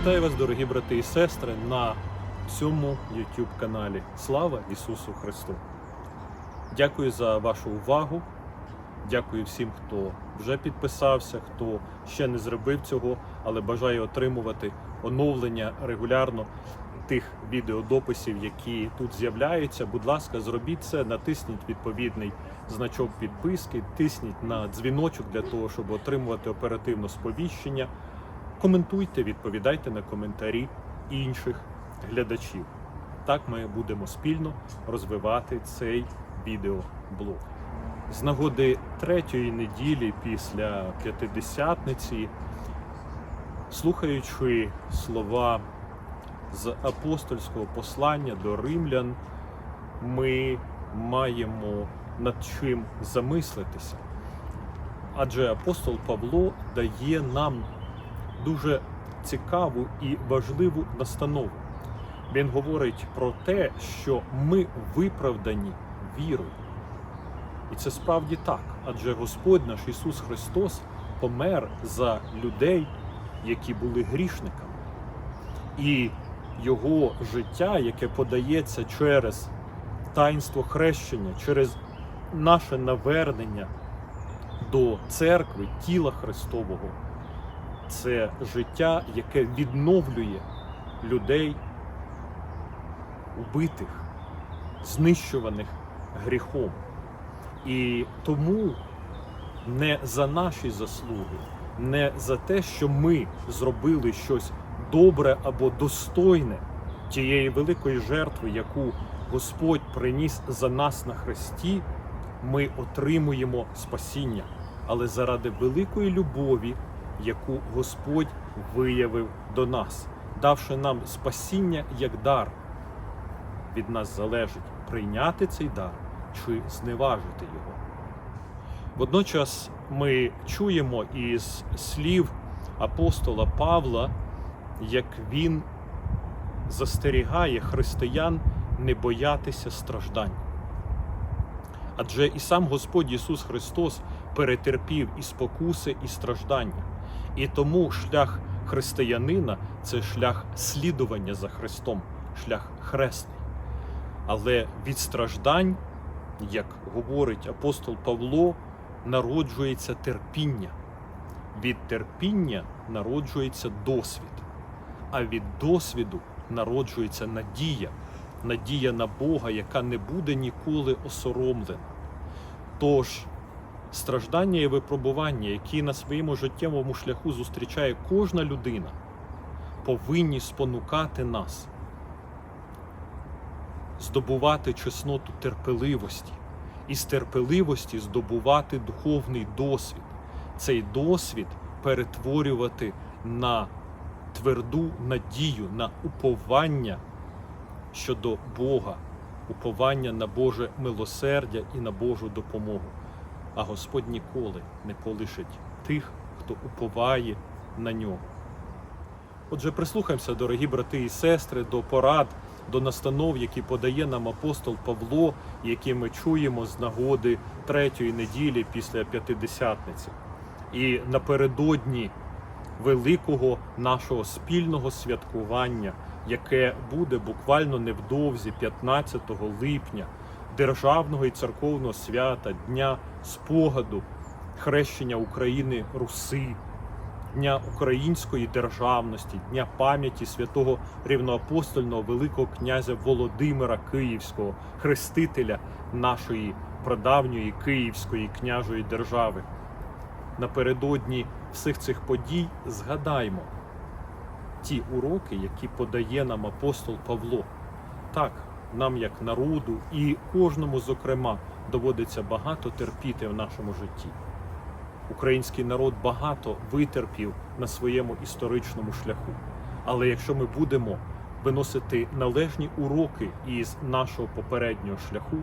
Вітаю вас, дорогі брати і сестри, на цьому YouTube каналі. Слава Ісусу Христу! Дякую за вашу увагу. Дякую всім, хто вже підписався, хто ще не зробив цього, але бажає отримувати оновлення регулярно тих відеодописів, які тут з'являються. Будь ласка, зробіть це, натисніть відповідний значок підписки, тисніть на дзвіночок для того, щоб отримувати оперативно сповіщення. Коментуйте, відповідайте на коментарі інших глядачів. Так ми будемо спільно розвивати цей відеоблог. З нагоди третьої неділі після п'ятидесятниці, слухаючи слова з апостольського послання до римлян, ми маємо над чим замислитися. Адже апостол Павло дає нам дуже цікаву і важливу настанову. Він говорить про те, що ми виправдані вірою. І це справді так, адже Господь наш Ісус Христос помер за людей, які були грішниками. І Його життя, яке подається через таїнство хрещення, через наше навернення до церкви, тіла Христового, це життя, яке відновлює людей, убитих, знищуваних гріхом. І тому не за наші заслуги, не за те, що ми зробили щось добре або достойне тієї великої жертви, яку Господь приніс за нас на хресті, ми отримуємо спасіння, але заради великої любові, яку Господь виявив до нас, давши нам спасіння як дар, від нас залежить прийняти цей дар чи зневажити його. Водночас ми чуємо із слів апостола Павла, як він застерігає християн не боятися страждань. Адже і сам Господь Ісус Христос перетерпів і спокуси, і страждання. І тому шлях християнина це шлях слідування за Христом, шлях хресний. Але від страждань, як говорить апостол Павло, народжується терпіння. Від терпіння народжується досвід, а від досвіду народжується надія, надія на Бога, яка не буде ніколи осоромлена. Тож страждання і випробування, які на своєму життєвому шляху зустрічає кожна людина, повинні спонукати нас здобувати чесноту терпеливості, і з терпеливості здобувати духовний досвід. Цей досвід перетворювати на тверду надію, на уповання щодо Бога, уповання на Боже милосердя і на Божу допомогу. А Господь ніколи не полишить тих, хто уповає на нього. Отже, прислухаємося, дорогі брати і сестри, до порад, до настанов, які подає нам апостол Павло, які ми чуємо з нагоди третьої неділі після п'ятидесятниці. І напередодні великого нашого спільного святкування, яке буде буквально невдовзі, 15 липня, державного і церковного свята, Дня спогаду, хрещення України Руси. Дня української державності, Дня пам'яті святого рівноапостольного Великого князя Володимира Київського, хрестителя нашої прадавньої Київської княжої держави. Напередодні всіх цих подій згадаймо ті уроки, які подає нам апостол Павло. Так, нам, як народу, і кожному, зокрема, доводиться багато терпіти в нашому житті. Український народ багато витерпів на своєму історичному шляху. Але якщо ми будемо виносити належні уроки із нашого попереднього шляху,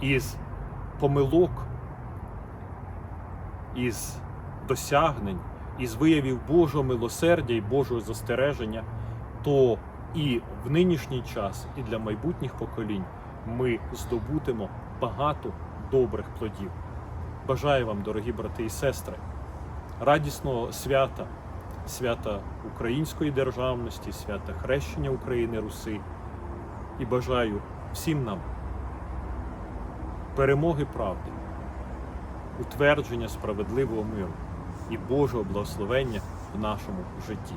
із помилок, із досягнень, із виявів Божого милосердя і Божого застереження, то і в нинішній час, і для майбутніх поколінь ми здобудемо багато добрих плодів. Бажаю вам, дорогі брати і сестри, радісного свята, свята української державності, свята хрещення України Руси. І бажаю всім нам перемоги правди, утвердження справедливого миру і Божого благословення в нашому житті.